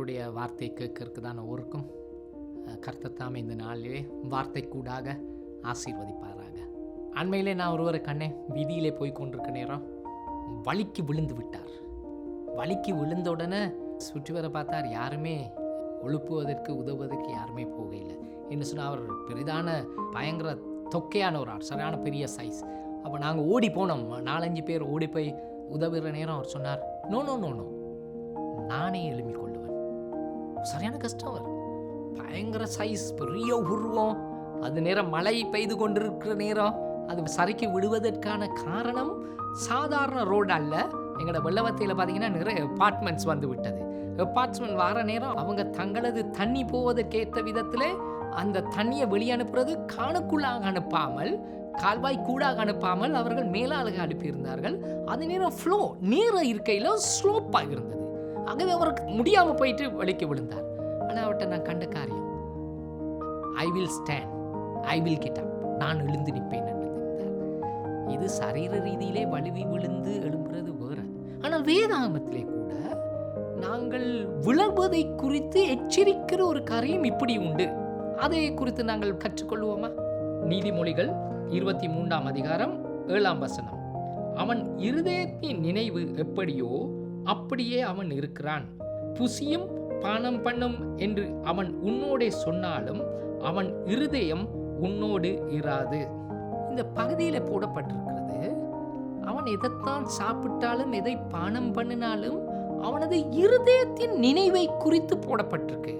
கர்த்தருடைய வார்த்தை கேட்கறதுக்கு தான் ஒருக்கும் கர்த்தத்தாமே இந்த நாளிலே வார்த்தை கூடாக ஆசீர்வதிப்பாராக. அண்மையிலே நான் ஒருவரை கண்ணே வீதியிலே போய் கொண்டிருக்க நேரம் வலிக்கு விழுந்து விட்டார். வலிக்கு விழுந்த உடனே சுற்றி வர பார்த்தார் யாருமே ஒழுப்புவதற்கு உதவுவதற்கு யாருமே போகையில் என்ன சொன்னால் அவர் பெரிதான பயங்கர தொக்கையான ஒரு ஆள் சரியான பெரிய சைஸ் அப்போ நாங்கள் ஓடி போனோம். நாலஞ்சு பேர் ஓடி போய் உதவுகிற நேரம் அவர் சொன்னார் நோ நோ நோ நோ நானே எழுப்பிக் சரியான கஷ்டம் பயங்கர சைஸ் பெரிய உருவம். அது நேரம் மழை பெய்து கொண்டிருக்கிற நேரம். அது சறுக்கி விடுவதற்கான காரணம் சாதாரண ரோடு அல்ல. எங்களோட வெள்ளவத்தையில் பார்த்தீங்கன்னா நிறைய அப்பார்ட்மெண்ட்ஸ் வந்து விட்டது. அப்பார்ட்மெண்ட் வர நேரம் அவங்க தங்களது தண்ணி போவதற்கேற்ற விதத்தில் அந்த தண்ணியை வெளியே அனுப்புறது காணுக்குள்ளாக அனுப்பாமல் கால்வாய் கூடாக அனுப்பாமல் அவர்கள் மேலாளுக அனுப்பியிருந்தார்கள். அது நேரம் ஃப்ளோ நேரம் இருக்கையில் ஸ்லோப்பாக இருந்தது. ஆகவே அவருக்கு முடியாமல் போயிட்டு வலிக்க விழுந்தார். ஆனால் அவர்கிட்ட நான் கண்ட காரியம் I will stand I will get up நான் எழுந்து நிற்பேன் என்று இது சரீர ரீதியிலே வலுவி விழுந்து எழும்புறது வேற. ஆனால் வேதாகமத்திலே கூட நாங்கள் விழவதை குறித்து எச்சரிக்கிற ஒரு காரியம் இப்படி உண்டு. அதை குறித்து நாங்கள் கற்றுக்கொள்வோமா? நீதிமொழிகள் இருபத்தி மூன்றாம் அதிகாரம் ஏழாம் வசனம். அவன் இருதயத்தின் நினைவு எப்படியோ அப்படியே அவன் இருக்கிறான். புசியும் பானம் பண்ணும் என்று அவன் உன்னோடே சொன்னாலும் அவன் இருதயம் உன்னோடு இராது. இந்த பகுதியில் போடப்பட்டிருக்கிறது அவன் எதைத்தான் சாப்பிட்டாலும் எதை பானம் பண்ணினாலும் அவனது இருதயத்தின் நினைவை குறித்து போடப்பட்டிருக்கு.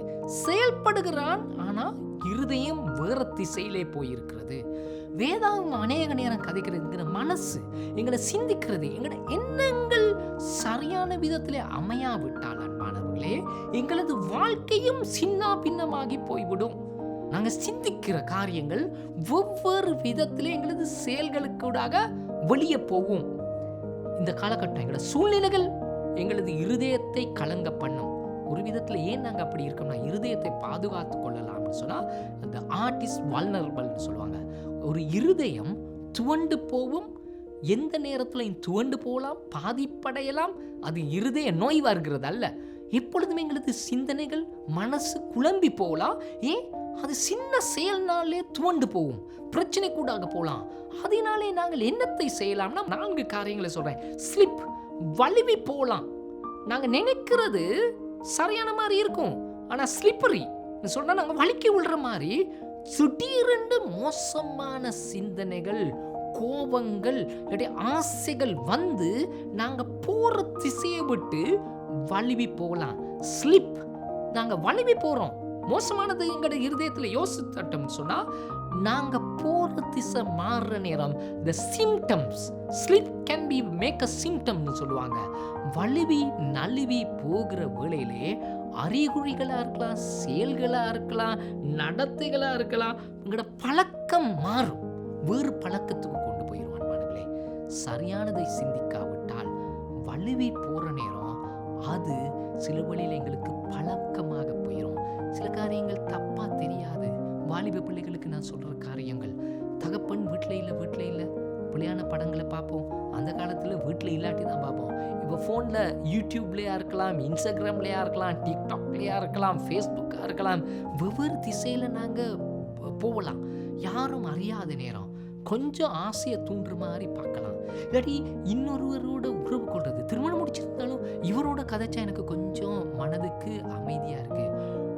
செயல்படுகிறான் ஆனா இருதயம் வேற திசையிலே போயிருக்கிறது. வேதாகம் அநேக நேரம் கதைக்கிறதுங்கிற மனசு எங்களை சிந்திக்கிறது எங்களோட எண்ணங்கள் சரியான விதத்திலே அமையாவிட்டால் அன்பானவர்களே எங்களது வாழ்க்கையும் சின்ன பின்னமாகி போய்விடும். நாங்கள் சிந்திக்கிற காரியங்கள் ஒவ்வொரு விதத்தில் எங்களது செயல்களுக்கூடாக வெளியே போகும். இந்த காலகட்டம் எங்களோட சூழ்நிலைகள் எங்களது இருதயத்தை கலங்க பண்ணும். ஒரு விதத்தில் ஏன் நாங்கள் அப்படி இருக்கோம்னா இருதயத்தை பாதுகாத்து கொள்ளலாம்னு சொன்னால் அந்த ஆர்டிஸ்ட் இஸ் வல்னரபிள்னு சொல்லுவாங்க. ஒரு இருதயம் துவண்டு போவும் எந்த நேரத்தில் துவண்டு போகலாம் பாதிப்படையலாம் அது இருதய நோய் வருகிறது அல்ல. எப்பொழுதுமே எங்களது சிந்தனைகள் மனசு குழம்பி போகலாம் ஏன் அது சின்ன செயல்னாலே துவண்டு போகும் பிரச்சனை கூடாக போகலாம் அதனாலே நாங்கள் என்னத்தை செய்யலாம்னா நான்கு காரியங்களை சொல்கிறேன் ஸ்லிப் வலிவி போகலாம் நாங்கள் நினைக்கிறது சரியான மாதிரி இருக்கும் ஆனால் ஸ்லிப்பரி. சொன்னால் நாங்கள் வலிக்கி விழுற மாதிரி திடீரென்று மோசமான சிந்தனைகள் கோபங்கள் இல்லாட்டி ஆசைகள் வந்து நாங்கள் போகிற திசையை விட்டு வலிவி போகலாம். ஸ்லிப் நாங்கள் வலிவி போகிறோம் மோசமானது எங்களோட இருதயத்தில் யோசித்தட்டோம்னு சொன்னால் நாங்கள் போகிற திசை மாறுற நேரம் the symptoms slip can be make a சிம்டம்னு சொல்லுவாங்க. வலுவி நழுவி போகிற வேளையிலே அறிகுறிகளாக இருக்கலாம் செயல்களாக இருக்கலாம் நடத்தைகளாக இருக்கலாம் உங்களோட பழக்கம் மாறும். வேறு பழக்கத்துக்கு சரியானதை சிந்திக்காவிட்டால் வலுவி போகிற நேரம் அது சில வழியில் எங்களுக்கு பழக்கமாக போயிடும் சில காரியங்கள் தப்பாக தெரியாது. வாலிப பிள்ளைகளுக்கு நான் சொல்கிற காரியங்கள். தகப்பன் வீட்டில் இல்லை வீட்டில் இல்லை. பிள்ளையான படங்களை பார்ப்போம். அந்த காலத்தில் வீட்டில் இல்லாட்டி தான் பார்ப்போம். இப்போ ஃபோனில் யூடியூப்லேயா இருக்கலாம் இன்ஸ்டாகிராம்லேயா இருக்கலாம் டிக்டாக்லேயா இருக்கலாம் ஃபேஸ்புக்காக இருக்கலாம். வெவ்வேறு திசையில் நாங்கள் போகலாம். யாரும் அறியாத நேரம். கொஞ்சம் ஆசையை தூண்டுற மாதிரி பார்க்கலாம். இல்லாட்டி இன்னொருவரோட உறவு கொள்வது திருமணம் முடிச்சிருந்தாலும் இவரோட கதைச்சா எனக்கு கொஞ்சம் மனதுக்கு அமைதியாக இருக்குது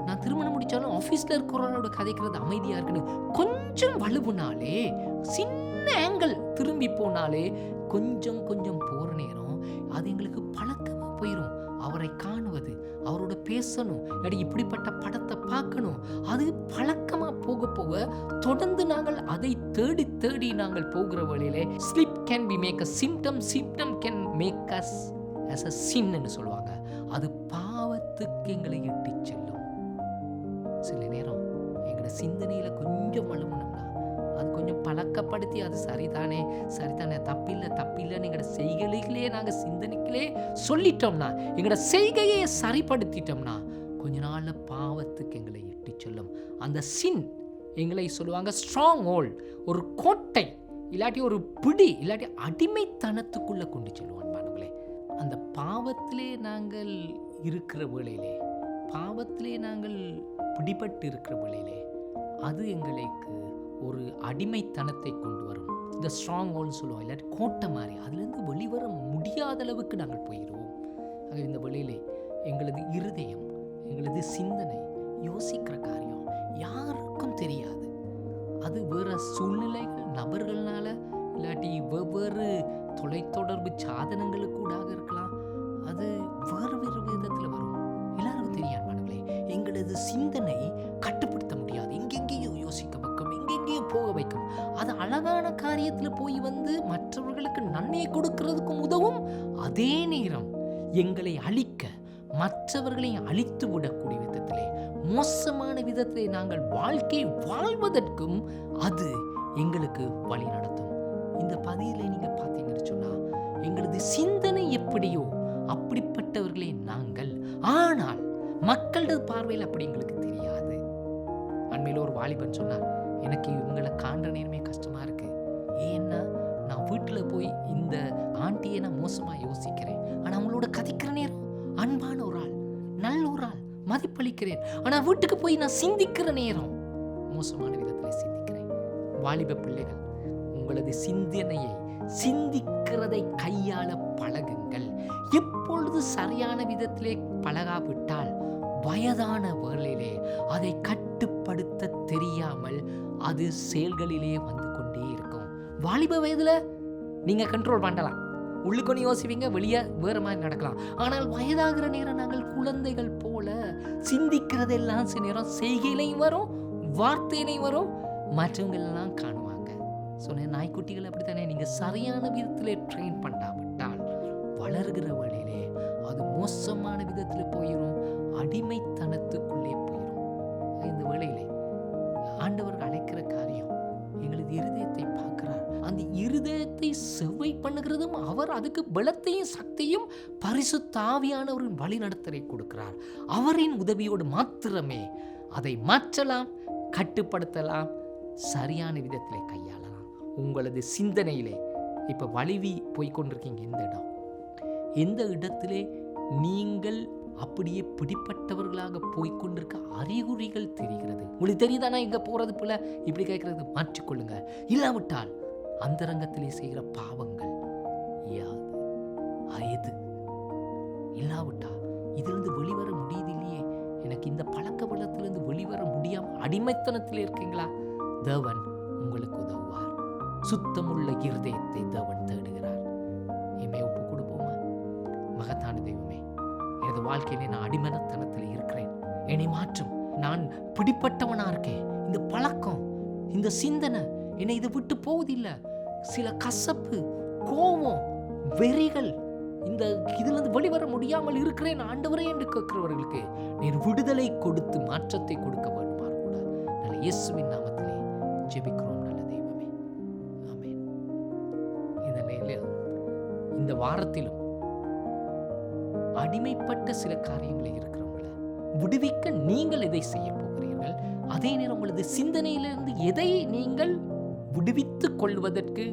நான் திருமணம் முடித்தாலும் ஆஃபீஸில் இருக்கிறவரோட கதைக்கிறது அமைதியாக இருக்குன்னு கொஞ்சம் வலுவுனாலே சின்ன ஆங்கிள் திரும்பி போனாலே கொஞ்சம் கொஞ்சம் போகிற நேரம் அது எங்களுக்கு பழக்கமாக போயிடும் அவரை காணுவது அவரோட பேசணும். இல்லாட்டி இப்படிப்பட்ட படத்தை பார்க்கணும். அது பழக்கமாக போக போக தொடர்ந்து நாங்கள் அதை தேடி தேடி நாங்கள் போகிற வழியிலே slip can be make a symptom symptom can make us us a சின்னு சொல்லுவாங்க. அது பாவத்துக்கு எங்களை இட்டு செல்லும். சில நேரம் எங்களோட சிந்தனையில் கொஞ்சம் வலுமுனோம்னா அது கொஞ்சம் பழக்கப்படுத்தி அது சரிதானே? சரிதானே? தப்பில்லை தப்பில்லைன்னு எங்களோட செய்கைகளே நாங்கள் சிந்தனைக்கிலே சொல்லிட்டோம்னா எங்களோட செய்கையை சரிப்படுத்திட்டோம்னா கொஞ்ச நாளில் பாவத்துக்கு எங்களை இட்டு சொல்லும். அந்த சின் எங்களை சொல்லுவாங்க ஸ்ட்ராங் ஹோல்ட் ஒரு கோட்டை இல்லாட்டி ஒரு பிடி இல்லாட்டி அடிமைத்தனத்துக்குள்ளே கொண்டு செல்வான் மாணவர்களே அந்த பாவத்திலே நாங்கள் இருக்கிற வேளையிலே பாவத்திலே நாங்கள் பிடிபட்டு இருக்கிற வேளையிலே அது எங்களுக்கு ஒரு அடிமைத்தனத்தை கொண்டு வரும். இந்த ஸ்ட்ராங் ஹோல்னு சொல்லுவோம். இல்லாட்டி கோட்டை மாதிரி. அதுலேருந்து வெளிவர முடியாத அளவுக்கு நாங்கள் போயிடுவோம் ஆக இந்த வழியிலே எங்களது இருதயம் எங்களது சிந்தனை யோசிக்கிற காரியம் யாருக்கும் தெரியாது. அது வேறு சூழ்நிலைகள் நபர்கள்னால இல்லாட்டி வெவ்வேறு தொலைத்தொடர்பு சாதனங்களுக்கூடாக இருக்கலாம். அது வேறு வேறு விதத்தில் வரும். எல்லாருக்கும் தெரியாமானுங்களே எங்களது சிந்தனை கட்டுப்படுத்த போக வைக்கும். அது அழகான காரியத்தில் போய் வந்து மற்றவர்களுக்கு நன்மையை கொடுக்கறதுக்கும் உதவும். அதே நேரம் எங்களை அழிக்க மற்றவர்களை அழித்து விடக்கூடிய விதத்திலே மோசமான விதத்திலே நாங்கள் வாழ்க்கையை வாழ்வதற்கும் அது எங்களுக்கு வழி நடத்தும். இந்த பதியிலே நீங்க பார்த்தீங்கன்னு சொன்னா எங்களது சிந்தனை எப்படியோ அப்படிப்பட்டவர்களே நாங்கள். ஆனால் மக்களது பார்வையில் அப்படி எங்களுக்கு தெரியாது. அண்மையில் ஒரு வாலிபன் சொன்னார் எனக்கு இவங்களை காண்ற நேரமே கஷ்டமா இருக்கு. ஏன்னா நான் வீட்டில் போய் இந்த ஆண்டியை நான் மோசமாக யோசிக்கிறேன். ஆனால் அவங்களோட கதைக்கிற நேரம் அன்பான ஒரு ஆள் நல்ல ஒரு ஆள் மதிப்பளிக்கிறேன். ஆனால் வீட்டுக்கு போய் நான் சிந்திக்கிற நேரம் மோசமான விதத்தில் சிந்திக்கிறேன். வாலிப பிள்ளைகள் உங்களது சிந்தனையை சிந்திக்கிறதை கையாள பழகுங்கள். எப்பொழுது சரியான விதத்திலே பழகாவிட்டால் வயதான வேளையிலே அதை கட்டுப்படுத்த தெரியாமல் அது செயல்களிலே வந்து கொண்டே இருக்கும். வாலிப வயதில் நீங்கள் கண்ட்ரோல் பண்ணலாம். உள்ளுக்கொண்டு யோசிப்பீங்க வெளியே வேறு மாதிரி நடக்கலாம். ஆனால் வயதாகிற நேரம் நாங்கள் குழந்தைகள் போல சிந்திக்கிறதெல்லாம் சில நேரம் செய்கையிலையும் வரும் வார்த்தையிலையும் வரும் மற்றவங்களெல்லாம் காணுவாங்க. சொன்னேன் நாய்க்குட்டிகள் அப்படித்தானே? நீங்கள் சரியான விதத்தில் ட்ரெயின் பண்ணாவிட்டால் வளர்கிற வழியிலே அது மோசமான விதத்தில் போயிடும் அடிமைத்தனத்தை செவ்வை பண்ணுகிறதும் அவர் அதுக்கு பலத்தையும் சக்தியும் பரிசு தாவியானவரின் வழிநடத்தலை கொடுக்கிறார். அவரின் உதவியோடு மாத்திரமே அதை மாற்றலாம் கட்டுப்படுத்தலாம் சரியான விதத்தில் கையாளலாம். உங்களது சிந்தனையிலே இப்போ வலிவி போய்கொண்டிருக்கீங்க இந்த இடம். எந்த இடத்திலே நீங்கள் அப்படியே பிடிப்பட்டவர்களாக போய்க்கொண்டிருக்க அறிகுறிகள் தெரிகிறது. உங்களுக்கு தெரியுதானா இங்கே போகிறது போல? இப்படி கேட்கறது மாற்றிக்கொள்ளுங்க. இல்லாவிட்டால் அந்தரங்கத்திலே செய்கிற பாவங்கள். யாது அயது. இல்லாவிட்டா இதிலிருந்து வெளிவர முடியுது இல்லையே எனக்கு இந்த பழக்க வளத்திலிருந்து வெளிவர முடியாம அடிமைத்தனத்தில் இருக்கீங்களா? தேவன் உங்களுக்கு உதவுவார். சுத்தமுள்ள இருதயத்தை தேவன் தேடுகிறார். இமே ஒப்பு கொடுப்போமா? மகத்தான தெய்வமே எனது வாழ்க்கையிலே நான் அடிமனத்தனத்தில் இருக்கிறேன். என்னை மாற்றும். நான் பிடிப்பட்டவனா இருக்கேன். இந்த பழக்கம் இந்த சிந்தனை என்னை இது விட்டு போவதில்லை. சில கசப்பு கோபம் வெறிகள் இந்த இதிலிருந்து வெளிவர முடியாமல் இருக்கிறேன் ஆண்டவரே என்று கேட்கிறவர்களுக்கு நீர் விடுதலை கொடுத்து மாற்றத்தை கொடுக்க வேண்டுமாறு கூட? நல்ல இயேசுவின் நாமத்திலே ஜெபிக்கிறோம் நல்ல தெய்வமே. ஆமே இந்த நிலையில் இந்த வாரத்திலும் அடிமைப்பட்ட சில காரியங்களில் இருக்கிறவங்கள விடுவிக்க நீங்கள் எதை செய்ய போகிறீர்கள்? அதே நேரம் உங்களது சிந்தனையிலிருந்து எதை நீங்கள் விடுவித்துக் கொள்வதற்கு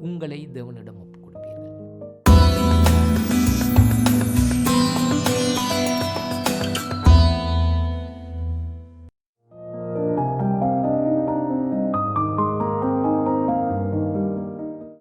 உங்களை தேவனிடம்